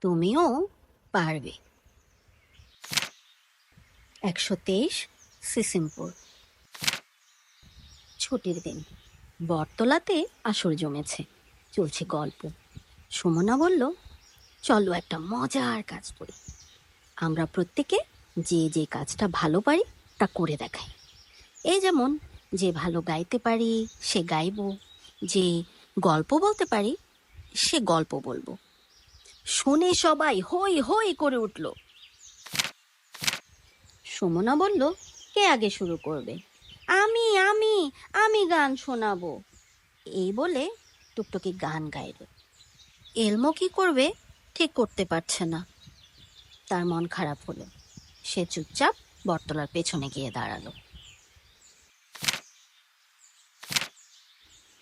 তুমিও পারবে। একশো তেইশ সিসিমপুর। ছুটির দিন। বটতলাতে আসর জমেছে। চলছে গল্প। সুমনা বলল, চলো একটা মজার কাজ করি। আমরা প্রত্যেকে যে যে কাজটা ভালো পারি তা করে দেখাই। এই যেমন, যে ভালো গাইতে পারি সে গাইবো, যে গল্প বলতে পারি সে গল্প বলব। শুনে সবাই হই হই করে উঠল। সুমনা বলল, কে আগে শুরু করবে? আমি আমি আমি গান শোনাবো। এই বলে টুকটুকি গান গাইল। এলমো কি করবে ঠিক করতে পারছে না। তার মন খারাপ হলো। সে চুপচাপ বটতলার পেছনে গিয়ে দাঁড়াল।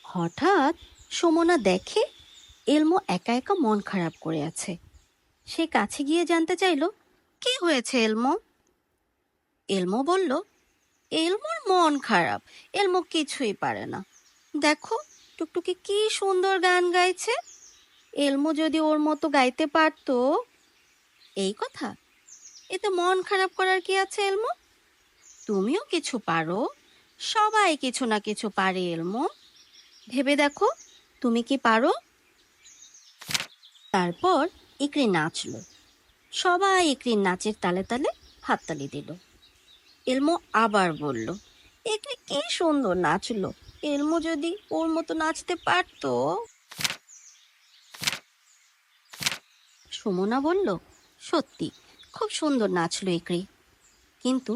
হঠাৎ সুমনা দেখে এলমো একা একা মন খারাপ করে আছে। সে কাছে গিয়ে জানতে চাইলো, কি হয়েছে এলমো? এলমো বলল, এলমোর মন খারাপ। এলমো কিছুই পারে না। দেখো, টুকটুকি কি সুন্দর গান গাইছে। এলমো যদি ওর মতো গাইতে পারতো এই কথা? এতে মন খারাপ করার কি আছে এলমো? তুমিও কিছু পারো। সবাই কিছু না কিছু পারে এলমো। ভেবে দেখো, তুমি কি পারো? তারপর ইকরি নাচলো। সবাই ইকরির নাচের তালে তালে হাততালি দিল। এলমো আবার বলল ইকরি কি সুন্দর নাচলো। এলমো যদি ওর মতো নাচতে পারতো? সুমনা বলল, সত্যি, খুব সুন্দর নাচলো ইকরি কিন্তু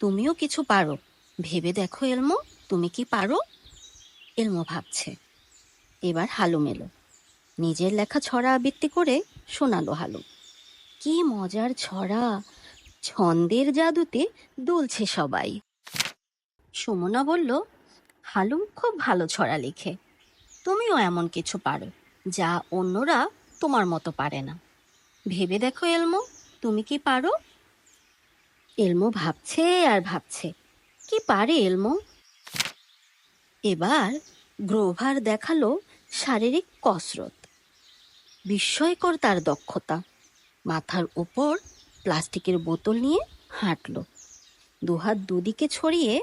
তুমিও কিছু পারো। ভেবে দেখো এলমো, তুমি কি পারো? এলমো ভাবছে। এবার হালুম এলো নিজের লেখা ছড়া আবৃত্তি করে শোনালো হালুম কি মজার ছড়া! ছন্দের জাদুতে দুলছে সবাই। সুমনা বলল হালুম খুব ভালো ছড়া লিখে। তুমিও এমন কিছু পারো, যা অন্যরা তোমার মতো পারে না। ভেবে দেখো, এলমো, তুমি কি পারো? এলমো ভাবছে আর ভাবছে, কি পারে এলমো? এবার গ্রোভার দেখাল শারীরিক কসরত। বিস্ময়কর তার দক্ষতা। মাথার উপর প্লাস্টিকের বোতল নিয়ে হাঁটল। দুহাত দুদিকে ছড়িয়ে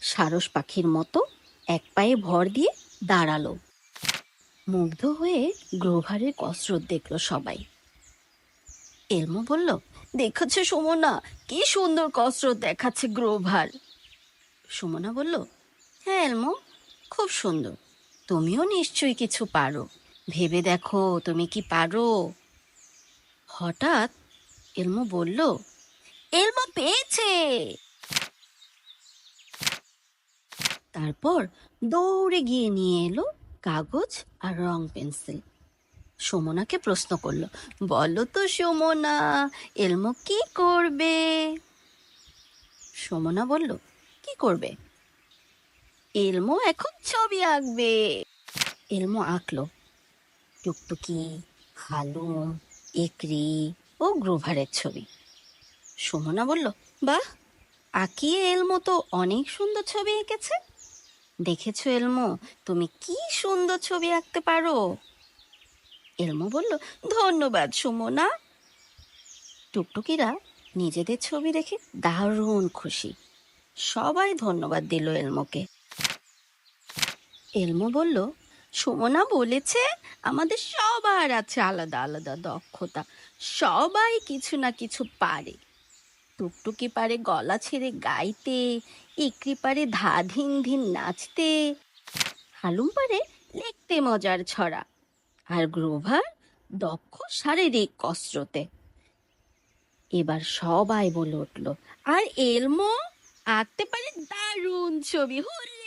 সারস পাখির মতো এক পায়ে ভর দিয়ে দাঁড়াল। মুগ্ধ হয়ে গ্রোভারের কসরত দেখল সবাই। এলমো বলল দেখাচ্ছে সুমনা, কি সুন্দর কসরত দেখাচ্ছে গ্রোভার। সুমনা বলল হ্যাঁ এলমো, খুব সুন্দর। তুমিও নিশ্চয়ই কিছু পারো। ভেবে দেখো, তুমি কি পারো? হঠাৎ এলমো বলল, এলমো পেয়েছে! তারপর দৌড়ে গিয়ে নিয়ে এলো কাগজ আর রং পেন্সিল। সুমনাকে প্রশ্ন করল, বলো তো সুমনা, এলমো কি করবে? সুমনা বলল, কি করবে? এলমো এখন ছবি আঁকবে। এলমো আঁকলো। টুকটুকি হালুম একরি ও গ্রোভারের ছবি। সুমনা বলল, বাহ আঁকিয়ে এলমো তো অনেক সুন্দর ছবি এঁকেছে। দেখেছ এলমো, তুমি কি সুন্দর ছবি আঁকতে পারো? এলমো বলল, ধন্যবাদ, সুমনা। টুকটুকিরা নিজেদের ছবি দেখে দারুণ খুশি। সবাই ধন্যবাদ দিল এলমোকে। এলমো বলল সুমনা বলেছে, আমাদের সবার আছে আলাদা আলাদা দক্ষতা। সবাই কিছু না কিছু পারে। টুকটুকি পারে গলা ছেড়ে গাইতে, ইকরি পারে ধা ধিন ধিন নাচতে, হালুম পারে লিখতে মজার ছড়া। আর গ্রোভার দক্ষ শারীরিক কসরতে। এবার সবাই বলে উঠল, আর এলমো আঁকতে পারে দারুণ ছবি, হুররে!